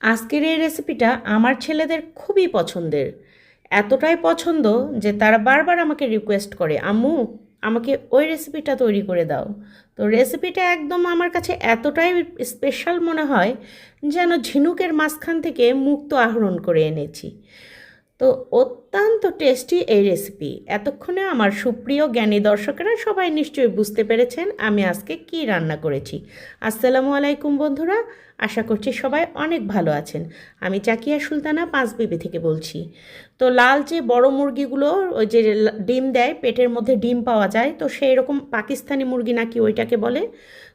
আজকের এই রেসিপিটা আমার ছেলেদের খুবই পছন্দের। এতটাই পছন্দ যে তারা বারবার আমাকে রিকোয়েস্ট করে, আম্মু, আমাকে ওই রেসিপিটা তৈরি করে দাও। তো রেসিপিটা একদম আমার কাছে এতটাই স্পেশাল মনে হয় যেন ঝিনুকের মাঝখান থেকে মুক্ত আহরণ করে এনেছি। তো অত্যন্ত টেস্টি এই রেসিপি এতক্ষণে আমার সুপ্রিয় জ্ঞানী দর্শকেরা সবাই নিশ্চয়ই বুঝতে পেরেছেন আমি আজকে কি রান্না করেছি। আসসালামু আলাইকুম বন্ধুরা, আশা করছি সবাই অনেক ভালো আছেন। আমি চাকিয়া সুলতানা পাঁচ বিবি থেকে বলছি। তো লাল যে বড় মুরগিগুলো, ওই যে ডিম দেয়, পেটের মধ্যে ডিম পাওয়া যায়, তো সেই রকম পাকিস্তানি মুরগি নাকি ওইটাকে বলে।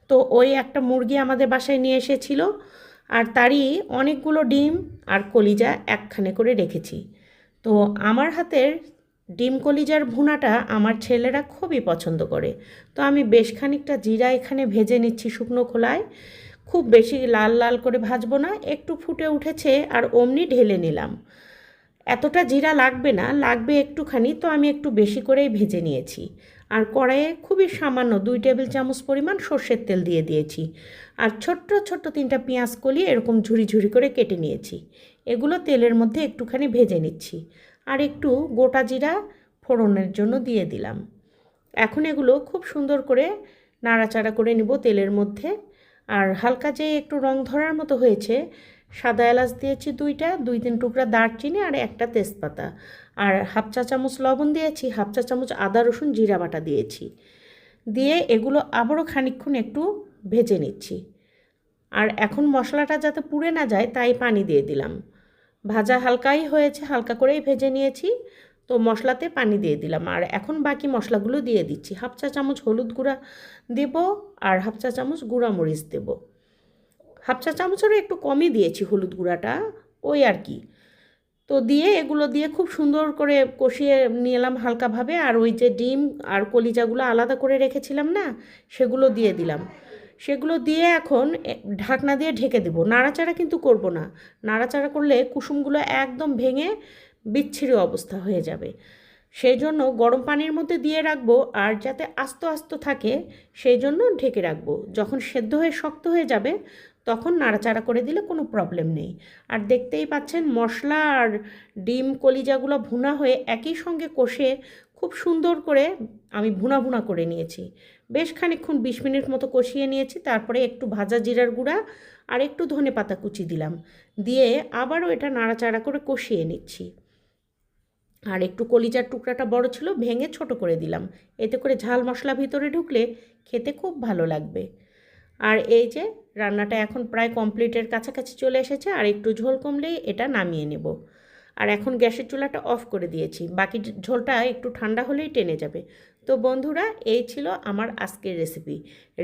তো ওই একটা মুরগি আমাদের বাসায় নিয়ে এসেছিল, আর তারই অনেকগুলো ডিম আর কলিজা একখানে করে রেখেছি। তো আমার হাতের ডিম কলিজার ভুনাটা আমার ছেলেরা খুবই পছন্দ করে। তো আমি বেশ খানিকটা জিরা এখানে ভেজে নিচ্ছি শুকনো খোলায়। খুব বেশি লাল লাল করে ভাজবো না, একটু ফুটে উঠেছে আর অমনি ঢেলে নিলাম। এতটা জিরা লাগবে না, লাগবে একটুখানি, তো আমি একটু বেশি করেই ভেজে নিয়েছি। আর কড়াইয়ে খুবই সামান্য দুই টেবিল চামচ পরিমাণ সর্ষের তেল দিয়ে দিয়েছি। আর ছোট্ট ছোট্ট তিনটা পেঁয়াজ কলি এরকম ঝুরি ঝুরি করে কেটে নিয়েছি। এগুলো তেলের মধ্যে একটুখানি ভেজে নিচ্ছি। আর একটু গোটা জিরা ফোড়নের জন্য দিয়ে দিলাম। এখন এগুলো খুব সুন্দর করে নাড়াচাড়া করে নিব তেলের মধ্যে। আর হালকা যে একটু রং ধরার মতো হয়েছে সাদা এলাচ দিয়েছি দুইটা, দুই তিন টুকরা দারচিনি আর একটা তেজপাতা। আর হাফ চা চামচ লবণ দিয়েছি, হাফ চা চামচ আদা, রসুন, জিরা বাটা দিয়েছি। দিয়ে এগুলো আবারও খানিকক্ষণ একটু ভেজে নিচ্ছি। আর এখন মশলাটা যাতে পুড়ে না যায় তাই পানি দিয়ে দিলাম। ভাজা হালকাই হয়েছে, হালকা করেই ভেজে নিয়েছি। তো মশলাতে পানি দিয়ে দিলাম। আর এখন বাকি মশলাগুলো দিয়ে দিচ্ছি। হাফ চা চামচ হলুদ গুঁড়া দেব আর হাফ চা চামচ গুঁড়া মরিচ দেব। হাফ চা চামচেরও একটু কমই দিয়েছি হলুদ গুঁড়াটা, ওই আর কি। তো দিয়ে এগুলো দিয়ে খুব সুন্দর করে কষিয়ে নিলাম হালকাভাবে, আর ওই যে ডিম আর কলিজাগুলো আলাদা করে রেখেছিলাম না, সেগুলো দিয়ে দিলাম। সেগুলো দিয়ে এখন ঢাকনা দিয়ে ঢেকে দেবো। নাড়াচাড়া কিন্তু করব না। নাড়াচাড়া করলে কুসুমগুলো একদম ভেঙে বিচ্ছিরি অবস্থা হয়ে যাবে। সেই জন্য গরম পানির মধ্যে দিয়ে রাখব, আর যাতে আস্ত আস্ত থাকে, সেই জন্য ঢেকে রাখব। যখন সেদ্ধ হয়ে শক্ত হয়ে যাবে তখন নাড়াচাড়া করে দিলে কোনো প্রবলেম নেই। আর দেখতেই পাচ্ছেন মশলা আর ডিম কলিজাগুলো ভুনা হয়ে একই সঙ্গে কষে খুব সুন্দর করে আমি ভুনা ভুনা করে নিয়েছি। বেশ খানিক্ষণ বিশ মিনিট মতো কষিয়ে নিয়েছি, তারপরে একটু ভাজা জিরার গুঁড়া আর একটু ধনে পাতা কুচি দিলাম। দিয়ে আবারও এটা নাড়াচাড়া করে কষিয়ে নিচ্ছি। আর একটু কলিজার টুকরাটা বড় ছিল, ভেঙে ছোট করে দিলাম। এতে করে ঝাল মশলা ভিতরে ঢুকলে খেতে খুব ভালো লাগবে। আর এই যে রান্নাটা এখন প্রায় কমপ্লিটের কাছাকাছি চলে এসেছে, আর একটু ঝোল কমলেই এটা নামিয়ে নেব। আর এখন গ্যাসের চুলাটা অফ করে দিয়েছি, বাকি ঝোলটা একটু ঠান্ডা হলেই টেনে যাবে। তো বন্ধুরা, এই ছিল আমার আজকের রেসিপি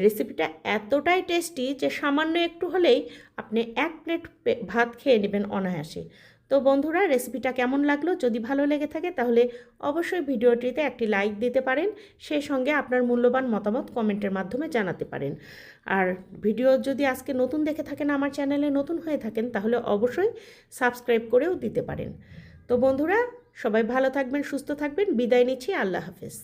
রেসিপিটা এতটাই টেস্টি যে সামান্য একটু হলেই আপনি এক প্লেট ভাত খেয়ে নেবেন অনায়াসে। তো বন্ধুরা রেসিপিটা কেমন লাগল? যদি ভালো লেগে থাকে তাহলে অবশ্যই ভিডিওটিতে একটি লাইক দিতে পারেন, সেই সঙ্গে আপনার মূল্যবান মতামত কমেন্টের মাধ্যমে জানাতে পারেন। আর ভিডিও যদি আজকে নতুন দেখে থাকেন, আমার চ্যানেলে নতুন হয়ে থাকেন, তাহলে অবশ্যই সাবস্ক্রাইব করেও দিতে পারেন। তো বন্ধুরা, সবাই ভালো থাকবেন, সুস্থ থাকবেন, বিদায় নিচ্ছি, আল্লাহ হাফেজ।